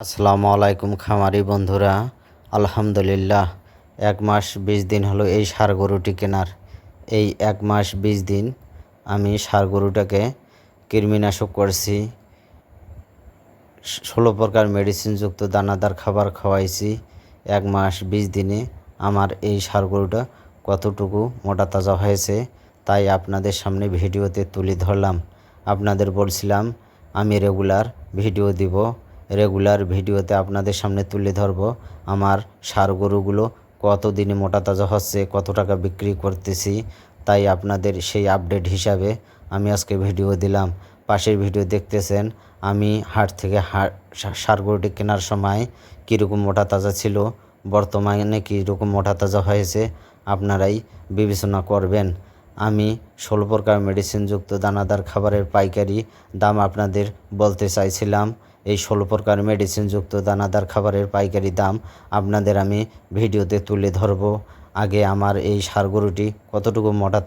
আসসালামু আলাইকুম খামারি বন্ধুরা। আলহামদুলিল্লাহ, এক মাস বিশ দিন হলো এই সার গরুটি কেনার। এই এক মাস বিশ দিন আমি সার গরুটাকে কৃমিনাশক করছি ষোলো প্রকার মেডিসিনযুক্ত দানাদার খাবার খাওয়াইছি। এক মাস বিশ দিনে আমার এই সার গরুটা কতটুকু মোটা তাজা হয়েছে, তাই আপনাদের সামনে ভিডিওতে তুলে ধরলাম। আপনাদের বলছিলাম, আমি রেগুলার ভিডিও দিব রেগুলার ভিডিওতে আপনাদের সামনে তুলে ধরব আমার সার গরুগুলো কত দিনে মোটা তাজা হচ্ছে, কত টাকা বিক্রি করতেছি, তাই আপনাদের সেই আপডেট হিসাবে আমি আজকে ভিডিও দিলাম। পাশের ভিডিও দেখতেছেন, আমি হাট থেকে সার গরুটি কেনার সময় কীরকম মোটা তাজা ছিল, বর্তমানে কীরকম মোটা তাজা হয়েছে, আপনারাই বিবেচনা করবেন। আমি ষোলো প্রকার মেডিসিনযুক্ত দানাদার খাবারের পাইকারি দাম আপনাদের বলতে চাইছিলাম এই ষোলো প্রকার মেডিসিনযুক্ত দানাদার খাবারের পাইকারি দাম আপনাদের আমি ভিডিওতে তুলে ধরব। আগে আমার এই সার গরুটি কতটুকু মোটা